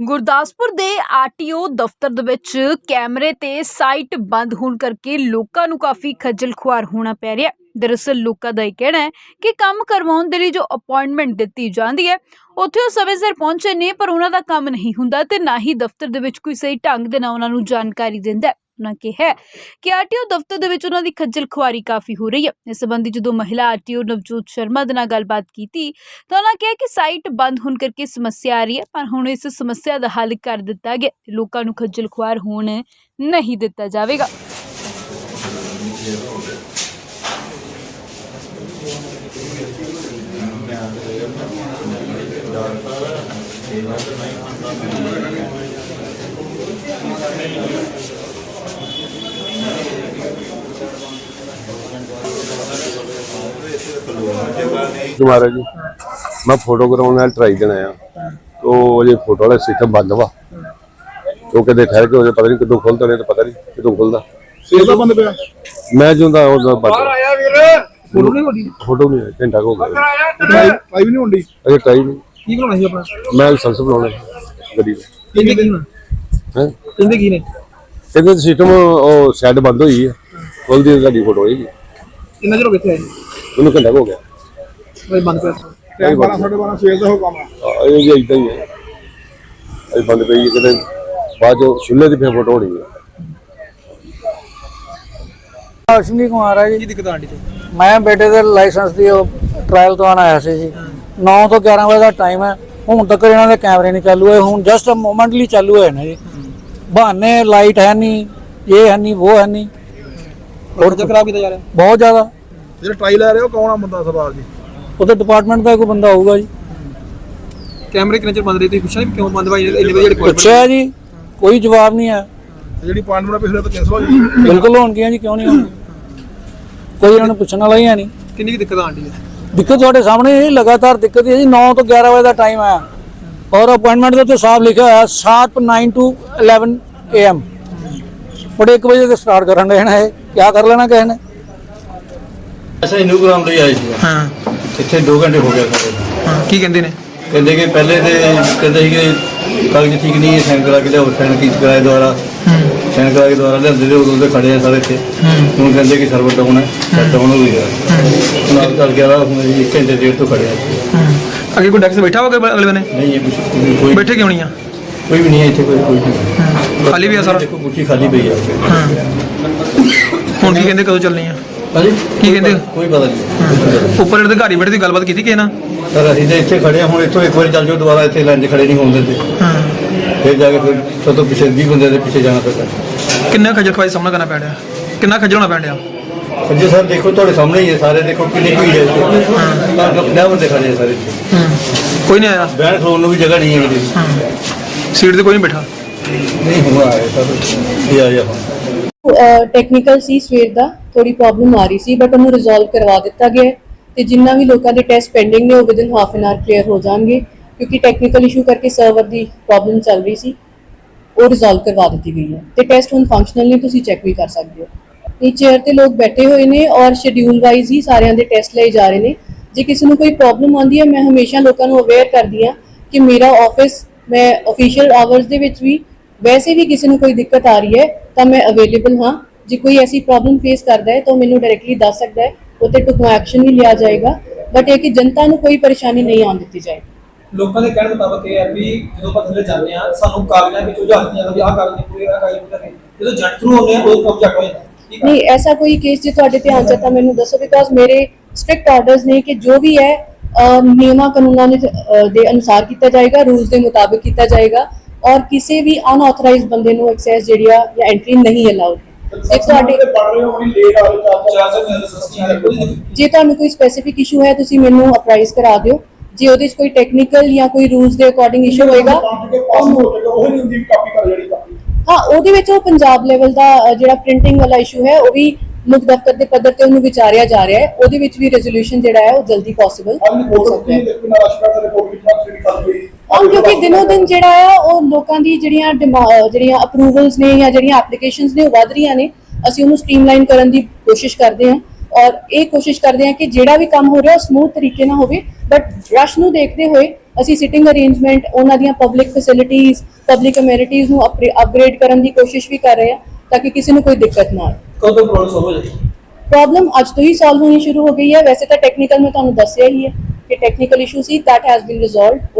ਗੁਰਦਾਸਪੁਰ ਦੇ ਆਰਟੀਓ ਦਫ਼ਤਰ ਦੇ ਵਿੱਚ ਕੈਮਰੇ ਤੇ ਸਾਈਟ ਬੰਦ ਹੋਣ ਕਰਕੇ ਲੋਕਾਂ ਨੂੰ ਕਾਫੀ ਖੱਜਲ ਖੁਆਰ ਹੋਣਾ ਪੈ ਰਿਹਾ। ਦਰਅਸਲ ਲੋਕਾਂ ਦਾ ਇਹ ਕਹਿਣਾ ਹੈ ਕਿ ਕੰਮ ਕਰਵਾਉਣ ਦੇ ਲਈ ਜੋ ਅਪਾਇੰਟਮੈਂਟ ਦਿੱਤੀ ਜਾਂਦੀ ਹੈ, ਉੱਥੇ ਉਹ ਸਮੇਂ ਸਿਰ ਪਹੁੰਚੇ ਨੇ, ਪਰ ਉਹਨਾਂ ਦਾ ਕੰਮ ਨਹੀਂ ਹੁੰਦਾ ਤੇ ਨਾ ਹੀ ਦਫ਼ਤਰ ਦੇ ਵਿੱਚ ਕੋਈ ਸਹੀ ਢੰਗ ਦੇ ਨਾਲ ਉਹਨਾਂ ਨੂੰ ਜਾਣਕਾਰੀ ਦਿੰਦਾ ਉਹਨਾਂ ਕਿਹਾ ਹੈ ਕਿ ਆਰਟੀਓ ਦਫ਼ਤਰ ਦੇ ਵਿੱਚ ਉਹਨਾਂ ਦੀ ਖੱਜਲ ਖੁਆਰੀ ਕਾਫੀ ਹੋ ਰਹੀ ਹੈ। ਇਸ ਸੰਬੰਧੀ ਜਦੋਂ ਮਹਿਲਾ ਆਰਟੀਓ ਨਵਜੋਤ ਸ਼ਰਮਾ ਦੇ ਨਾਲ ਗੱਲਬਾਤ ਕੀਤੀ ਤਾਂ ਉਹਨਾਂ ਕਿਹਾ ਕਿ ਸਾਈਟ ਬੰਦ ਹੋਣ ਕਰਕੇ ਸਮੱਸਿਆ ਆ ਰਹੀ ਹੈ, ਪਰ ਹੁਣ ਇਸ ਸਮੱਸਿਆ ਦਾ ਹੱਲ ਕਰ ਦਿੱਤਾ ਗਿਆ ਲੋਕਾਂ ਨੂੰ ਖੱਜਲ ਖੁਆਰ ਹੋਣ ਨਹੀਂ ਦਿੱਤਾ ਜਾਵੇਗਾ। ਕੁਮਾਰ ਜੀ। ਮੈਂ ਫੋਟੋ ਕਰਾਉਣ ਨਾਲ ਟਰਾਈ ਦੇਣਾ ਆ ਉਹ ਜੇ ਫੋਟੋ ਵਾਲਾ ਸਿਸਟਮ ਬੰਦ ਵਾ। ਉਹ ਕਦੇ ਠਹਿਰ ਕੇ ਉਹਦੇ ਪਤਾ ਨਹੀਂ ਕਦੋਂ ਖੁੱਲਦਾ ਨਹੀਂ ਤਾਂ ਪਤਾ ਨਹੀਂ ਕਦੋਂ ਖੁੱਲਦਾ। ਸੇਲ ਦਾ ਬੰਦ ਪਿਆ। ਮੈਂ ਜੁੰਦਾ ਉਹਦਾ ਬੰਦ ਆਇਆ ਵੀਰ। ਫੋਟੋ ਨਹੀਂ ਹੁੰਦੀ ਫੋਟੋ ਨਹੀਂ ਆਇਆ, ਘੰਟਾ ਕੁ ਹੋ ਗਿਆ। ਟਰਾਈ ਟਰਾਈ ਵੀ ਨਹੀਂ ਹੁੰਦੀ ਅਜੇ ਟਰਾਈ ਨਹੀਂ। ਕੀ ਬਣਾਉਣਾ ਸੀ ਆਪਣਾ? ਮੈਂ ਲਾਇਸੈਂਸ ਬਣਾਉਣਾ ਗੱਡੀ ਦਾ। ਕਹਿੰਦੇ ਕੀ ਹੁਣ ਹੈ? ਕਹਿੰਦੇ ਕੀ ਨੇ? ਕਹਿੰਦੇ ਸਿਸਟਮ ਉਹ ਸਾਈਡ ਬੰਦ ਹੋਈ ਹੈ। ਖੁੱਲਦੀ ਤਾਂ ਤੁਹਾਡੀ ਫੋਟੋ ਹੋਏਗੀ। ਕਿੰਨਾ ਚਿਰ ਹੋ ਗਿਆ ਇੱਥੇ ਆਏ ਉਹਨੂੰ ਘੰਟਾ ਕੁ ਹੋ ਗਿਆ। ਬਈ ਬੰਦ ਪਿਆ ਟਾਈਮ 12 12:30 ਸੇਲ ਦਾ ਹੋ ਕੰਮ ਆ। ਆ, ਇਹ ਜੀ ਇਦਾਂ ਹੀ ਹੈ। ਅਜੇ ਬੰਦ ਪਈ ਹੈ ਕਿਤੇ ਬਾਅਦ ਚੋਂ ਛੁੱਲੇ ਦੀ ਫਿਰ ਫੋਟੋ ਹੋਣੀ ਹੈ। ਅਸ਼ਵਨੀ ਕੁਮਾਰ ਹੈ ਕੀ ਜੀ ਦਿੱਕਤ ਆਂਡੀ ਤੇ ਮੈਂ ਬੇਟੇ ਦੇ ਲਾਇਸੈਂਸ ਦੀ ਉਹ ਟ੍ਰਾਇਲ ਤੋਂ ਆਇਆ ਸੀ ਜੀ। 9 ਤੋਂ 11 ਵਜੇ ਦਾ ਟਾਈਮ ਹੈ। ਹੁਣ ਤੱਕ ਇਹਨਾਂ ਦੇ ਕੈਮਰੇ ਨਹੀਂ ਚਾਲੂ ਹੋਏ। ਹੁਣ ਜਸਟ ਮੋਮੈਂਟਲੀ ਚਾਲੂ ਹੋਏ ਨੇ ਜੀ। ਬਹਾਨੇ ਲਾਈਟ ਹੈ ਨਹੀਂ ਇਹ ਹੈ ਨਹੀਂ ਉਹ ਹੈ ਨਹੀਂ। ਹੋਰ ਤਾਂ ਖਰਾਬ ਕੀਤਾ ਜਾ ਰਿਹਾ? ਬਹੁਤ ਜ਼ਿਆਦਾ। ਜਿਹੜਾ ਟਰਾਈ ਲੈ ਰਹੇ ਹੋ ਕੌਣ ਆ ਬੰਦਾ ਸਵਾਲ ਜੀ? ਉਹਦੇ ਡਿਪਾਰਟਮੈਂਟ ਦਾ ਕੋਈ ਬੰਦਾ ਹੋਊਗਾ ਜੀ। ਕੈਮਰੇ ਕਿੰਨੇ ਚਿਰ ਬੰਦ ਰਹੇ? ਤੁਸੀਂ ਪੁੱਛਿਆ ਨਹੀਂ ਕਿਉਂ ਬੰਦ ਭਾਈ? ਇੰਨੇ ਵਜੇ ਜਿਹੜੇ ਪੁੱਛਿਆ। ਜੀ ਕੋਈ ਜਵਾਬ ਨਹੀਂ ਹੈ। ਜਿਹੜੀ ਅਪਾਇੰਟਮੈਂਟ ਪਿਛਲੇ ਤੋਂ ਕੈਨਸਲ ਹੋ ਗਈ ਬਿਲਕੁਲ ਹੋਣਗੀਆਂ ਜੀ ਕਿਉਂ ਨਹੀਂ ਹੋਣਗੀਆਂ? ਕੋਈ ਇਹਨਾਂ ਨੂੰ ਪੁੱਛਣ ਵਾਲਾ ਹੀ ਹੈ ਨਹੀਂ। ਕਿੰਨੀ ਕੀ ਦਿੱਕਤ ਆਂਡੀ ਹੈ? ਦਿੱਕਤ ਤੁਹਾਡੇ ਸਾਹਮਣੇ ਹੈ ਜੀ, ਲਗਾਤਾਰ ਦਿੱਕਤ ਹੈ ਜੀ 9 ਤੋਂ 11 ਵਜੇ ਦਾ ਟਾਈਮ ਹੈ। ਔਰ ਅਪਾਇੰਟਮੈਂਟ ਦੇ ਉੱਤੇ ਸਾਫ਼ ਲਿਖਿਆ ਹੋਇਆ 7 9 to 11 am ਬੜੇ 1 ਵਜੇ ਤੇ ਸਟਾਰਟ ਕਰਨ ਦੇ ਨੇ ਇਹ। ਕੀ ਕਰ ਲੈਣਾ ਕਿਸੇ ਨੇ? ਅੱਛਾ ਇਹਨੂੰ ਗਰਾਮ ਲਈ ਆਏ ਸੀ। ਹਾਂ। ਇੱਥੇ 2 ਘੰਟੇ ਹੋ ਗਏ ਖੜੇ ਨੂੰ। ਹਾਂ ਕੀ ਕਹਿੰਦੇ ਨੇ? ਕਹਿੰਦੇ ਕਿ ਪਹਿਲੇ ਤੇ ਕਹਿੰਦੇ ਸੀ ਕਿ ਕਾਗਜ਼ ਠੀਕ ਨਹੀਂ ਹੈ ਸਾਈਨ ਕਰਾ ਕੇ ਲਿਆਓ ਸਾਈਨ ਕੀ ਕਰਾਏ ਦੁਆਰਾ ਸਾਈਨ ਕਰਾ ਕੇ ਦੁਆਰਾ ਲਿਆਂਦੇ ਤੇ ਉਦੋਂ ਤੇ ਖੜੇ ਆ ਸਾਰੇ ਇੱਥੇ। ਹੁਣ ਕਹਿੰਦੇ ਕਿ ਸਰਵਰ ਡਾਊਨ ਹੈ ਸ਼ਟ ਡਾਊਨ ਹੋ ਗਿਆ ਨਾਲ ਚੱਲ ਗਿਆ ਹੁਣ ਜੀ ਇੱਕ ਘੰਟੇ ਡੇਢ ਤੋਂ ਖੜੇ ਆ ਇੱਥੇ। ਅੱਗੇ ਕੋਈ ਡੈਕਸ ਬੈਠਾ ਹੋਗਾ ਅਗਲੇ ਬਨੇ? ਨਹੀਂ ਇਹ ਕੁਛ ਕੋਈ ਬੈਠੇ ਕਿਉਂ ਨਹੀਂ ਆ? ਕੋਈ ਵੀ ਨਹੀਂ ਹੈ ਇੱਥੇ ਕੋਈ ਕੋਈ ਨਹੀਂ। ਖਾਲੀ ਵੀ ਆ ਸਾਰਾ? ਦੇਖੋ ਕੁਰਸੀ ਖਾਲੀ ਪਈ ਹੈ। ਹੁਣ ਕੀ ਕਹਿੰਦੇ ਕਦੋਂ ਚੱਲਣੀ ਆ? ਹਾਂਜੀ ਕੀ ਕਹਿੰਦੇ? ਕੋਈ ਪਤਾ ਨਹੀਂ। ਉੱਪਰ ਅਧਿਕਾਰੀ ਬੈਠੇ ਦੀ ਗੱਲਬਾਤ ਕੀਤੀ ਕਿਸੇ ਨਾਲ ਸਰ ਅਸੀਂ ਤਾਂ ਇੱਥੇ ਖੜੇ ਹਾਂ ਹੁਣ ਇੱਥੋਂ ਇੱਕ ਵਾਰੀ ਚੱਲ ਜਾਓ ਦੁਬਾਰਾ ਇੱਥੇ ਲਾਈਨ 'ਚ ਖੜੇ ਨਹੀਂ ਹੋਣ ਦਿੰਦੇ। ਹਾਂ। ਫਿਰ ਜਾ ਕੇ ਫਿਰ ਸਭ ਤੋਂ ਪਿੱਛੇ 20 ਬੰਦੇ ਦੇ ਪਿੱਛੇ ਜਾਣਾ ਪੈਂਦਾ। ਕਿੰਨਾ ਖੱਜਲ ਖਵਾਈ ਸਾਹਮਣਾ ਕਰਨਾ ਪੈ ਰਿਹਾ ਕਿੰਨਾ ਖੱਜਲ ਹੋਣਾ ਪੈ ਰਿਹਾ ਸੰਜੇ ਸਰ ਦੇਖੋ ਤੁਹਾਡੇ ਸਾਹਮਣੇ ਹੀ ਹੈ ਸਾਰੇ ਦੇਖੋ ਕਿੰਨੀ ਭੀੜ ਹੈ ਇੱਥੇ। ਤਾਂ 50 ਬੰਦੇ ਖੜੇ ਆ ਸਾਰੇ। ਇੱਥੇ ਕੋਈ ਨਹੀਂ ਆਇਆ? ਬੈਠ ਖਲੋਣ ਨੂੰ ਵੀ ਜਗ੍ਹਾ ਨਹੀਂ ਹੈ। ਕਿਤੇ ਸੀਟ ਤੇ ਕੋਈ ਨਹੀਂ ਬੈਠਾ? ਨਹੀਂ ਹੁਣ ਆਏ ਸਰ। ਇਹ ਆਇਆ ਹੁਣ। ਟੈਕਨੀਕਲ ਸੀ ਸਵੇਰ ਦਾ। ਥੋੜੀ ਪ੍ਰੋਬਲਮ ਆ ਰਹੀ ਸੀ ਬਟ ਉਹਨੂੰ ਰਿਜ਼ੋਲਵ ਕਰਵਾ ਦਿੱਤਾ ਗਿਆ ਹੈ ਤੇ ਜਿੰਨਾ ਵੀ ਲੋਕਾਂ ਦੇ ਟੈਸਟ ਪੈਂਡਿੰਗ ਨੇ, ਉਹ within half N R clear ਹੋ ਜਾਣਗੇ, ਕਿਉਂਕਿ ਟੈਕਨੀਕਲ ਇਸ਼ੂ ਕਰਕੇ ਸਰਵਰ ਦੀ ਪ੍ਰੋਬਲਮ ਚੱਲ ਰਹੀ ਸੀ, ਉਹ ਰਿਜ਼ੋਲਵ ਕਰਵਾ ਦਿੱਤੀ ਗਈ ਹੈ ਤੇ ਟੈਸਟ ਹੁਣ ਫੰਕਸ਼ਨਲ ਨੇ, ਤੁਸੀਂ ਚੈੱਕ ਵੀ ਕਰ ਸਕਦੇ ਹੋ। ਇਹ ਚੇਅਰ ਤੇ ਲੋਕ ਬੈਠੇ ਹੋਏ ਨੇ ਔਰ ਸ਼ਡਿਊਲ ਵਾਈਜ਼ ਹੀ ਸਾਰਿਆਂ ਦੇ ਟੈਸਟ ਲਏ ਜਾ ਰਹੇ ਨੇ। ਜੇ ਕਿਸੇ ਨੂੰ ਕੋਈ ਪ੍ਰੋਬਲਮ ਆਉਂਦੀ ਹੈ, ਮੈਂ ਹਮੇਸ਼ਾ ਲੋਕਾਂ ਨੂੰ ਅਵੇਅਰ ਕਰਦੀ ਹਾਂ ਕਿ ਮੇਰਾ ਆਫਿਸ ਮੈਂ ਅਫੀਸ਼ੀਅਲ ਆਵਰਸ ਦੇ ਵਿੱਚ ਵੀ ਵੈਸੇ ਵੀ ਕਿਸੇ ਨੂੰ ਕੋਈ ਦਿੱਕਤ ਆ ਰਹੀ ਹੈ, ਤਾਂ ਮੈਂ ਅਵੇਲੇਬਲ ਹਾਂ। ਜੇ ਕੋਈ ਐਸੀ ਪ੍ਰੋਬਲਮ ਫੇਸ ਕਰਦਾ ਹੈ ਤਾਂ ਮੈਨੂੰ ਡਾਇਰੈਕਟਲੀ ਦੱਸ ਸਕਦਾ ਹੈ ਉੱਤੇ ਟੁਕਮਾ ਐਕਸ਼ਨ ਵੀ ਲਿਆ ਜਾਏਗਾ ਬਟ ਇਹ ਕਿ ਜਨਤਾ ਨੂੰ ਕੋਈ ਪਰੇਸ਼ਾਨੀ ਨਹੀਂ ਆਉਣ ਦਿੱਤੀ ਜਾਏਗੀ। ਲੋਕਾਂ ਦੇ ਕਹਿਣ ਮੁਤਾਬਕ ਇਹ ਹੈ ਵੀ ਜਦੋਂ ਆਪਾਂ ਥੱਲੇ ਜਾਂਦੇ ਆ ਸਾਨੂੰ ਕਾਗਜ਼ਾਂ ਵਿੱਚ ਦਿੱਤਾ ਜਾਂਦਾ ਵੀ ਆਹ ਕਾਗਜ਼ ਨਹੀਂ ਪੂਰੇ ਆਹ ਕਾਗਜ਼ ਪੂਰੇ ਜਦੋਂ ਜੱਟ ਥਰੂ ਹੁੰਦੇ ਆ ਉਹ ਕਬਜ਼ਾ ਹੋ ਜਾਂਦਾ। ਨਹੀਂ ਐਸਾ ਕੋਈ ਕੇਸ ਜੇ ਤੁਹਾਡੇ ਧਿਆਨ ਚ ਤਾਂ ਮੈਨੂੰ ਦੱਸੋ ਬਿਕਾਜ਼ ਮੇਰੇ ਸਟ੍ਰਿਕਟ ਆਰਡਰਸ ਨੇ ਕਿ ਜੋ ਵੀ ਹੈ ਨਿਯਮਾਂ ਕਾਨੂੰਨਾਂ ਦੇ ਅਨੁਸਾਰ ਕੀਤਾ ਜਾਏਗਾ ਰੂਲਸ ਦੇ ਮੁਤਾਬਿਕ ਕੀਤਾ ਜਾਏਗਾ ਔਰ ਕਿਸੇ ਵੀ ਅਨਆਥੋਰਾਈਜ਼ਡ ਬੰਦੇ ਨੂੰ ਐਕਸੈਸ ਜਿਹੜੀ ਆ ਜਾਂ ਐਂਟਰੀ ਨਹੀਂ ਅਲਾਉਡ ਜੇ ਤੁਹਾਡੇ ਪੜ ਰਹੇ ਹੋ ਬੜੀ ਲੇਟ ਆ ਰਹੇ ਚਾਰ ਚਾਰ ਚਾਰ ਸਸਤੀਆਂ ਦੇ ਕੋਈ ਦਿੱਕਤ ਜੇ ਤੁਹਾਨੂੰ ਕੋਈ ਸਪੈਸੀਫਿਕ ਇਸ਼ੂ ਹੈ ਤੁਸੀਂ ਮੈਨੂੰ ਅਪਰਾਈਜ਼ ਕਰਾ ਦਿਓ। ਜੇ ਉਹਦੇ 'ਚ ਕੋਈ ਟੈਕਨੀਕਲ ਜਾਂ ਕੋਈ ਰੂਲਸ ਦੇ ਅਕੋਰਡਿੰਗ ਇਸ਼ੂ ਹੋਏਗਾ ਹੋ ਜਾਏਗਾ ਉਹ ਨਹੀਂ ਹੁੰਦੀ ਕਾਪੀ ਕਰ ਜਿਹੜੀ ਕਾਪੀ ਹਾਂ ਉਹਦੇ ਵਿੱਚ ਉਹ ਪੰਜਾਬ ਲੈਵਲ ਦਾ ਜਿਹੜਾ ਪ੍ਰਿੰਟਿੰਗ ਵਾਲਾ ਇਸ਼ੂ ਹੈ ਉਹ ਵੀ ਮੁੱਖ ਦਫ਼ਤਰ ਦੇ ਪੱਧਰ ਤੇ ਉਹਨੂੰ ਵਿਚਾਰਿਆ ਜਾ ਰਿਹਾ ਹੈ। ਉਹਦੇ ਵਿੱਚ ਵੀ ਰੈਜ਼ੋਲੂਸ਼ਨ ਜਿਹੜਾ ਹੈ ਉਹ ਜਲਦੀ ਪੋਸੀਬਲ ਹੋ ਰਿਪੋਰਟ ਸਕਦਾ ਹੈ। ਹਾਂ ਕਿਉਂਕਿ ਦਿਨੋ ਦਿਨ ਜਿਹੜਾ ਆ ਉਹ ਲੋਕਾਂ ਦੀ ਜਿਹੜੀਆਂ ਜਿਹੜੀਆਂ ਅਪਰੂਵਲਸ ਨੇ ਜਾਂ ਜਿਹੜੀਆਂ ਐਪਲੀਕੇਸ਼ਨਸ ਨੇ ਉਹ ਵਧ ਰਹੀਆਂ ਨੇ। ਅਸੀਂ ਉਹਨੂੰ ਸਟ੍ਰੀਮਲਾਈਨ ਕਰਨ ਦੀ ਕੋਸ਼ਿਸ਼ ਕਰਦੇ ਹਾਂ। ਔਰ ਇਹ ਕੋਸ਼ਿਸ਼ ਕਰਦੇ ਹਾਂ ਕਿ ਜਿਹੜਾ ਵੀ ਕੰਮ ਹੋ ਰਿਹਾ ਉਹ ਸਮੂਥ ਤਰੀਕੇ ਨਾਲ ਹੋਵੇ। ਬਟ ਰਸ਼ ਨੂੰ ਦੇਖਦੇ ਹੋਏ ਅਸੀਂ ਸਿਟਿੰਗ ਅਰੇਂਜਮੈਂਟ ਉਹਨਾਂ ਦੀਆਂ ਪਬਲਿਕ ਫੈਸਿਲਿਟੀਆਂ ਪਬਲਿਕ ਅਮੈਨਿਟੀਆਂ ਨੂੰ ਅਪਗ੍ਰੇਡ ਕਰਨ ਦੀ ਕੋਸ਼ਿਸ਼ ਵੀ ਕਰ ਰਹੇ ਆ ਤਾਂ ਕਿ ਕਿਸੇ ਨੂੰ ਕੋਈ ਦਿੱਕਤ ਨਾ ਆਏ ਕਦੋਂ ਪ੍ਰੋਬਲਮ ਸੋਲਵ ਹੋ ਜਾਏਗੀ? ਪ੍ਰੋਬਲਮ ਅੱਜ ਤੋਂ ਹੀ ਸੋਲਵ ਹੋਣੀ ਸ਼ੁਰੂ ਹੋ ਗਈ ਹੈ। ਵੈਸੇ ਤਾਂ ਟੈਕਨੀਕਲ ਮੈਂ ਤੁਹਾਨੂੰ ਦੱਸਿਆ ਹੀ ਹੈ ਕਿ ਟੈਕਨੀਕਲ ਇਸ਼ੂ ਸੀ has been resolved ਉਹ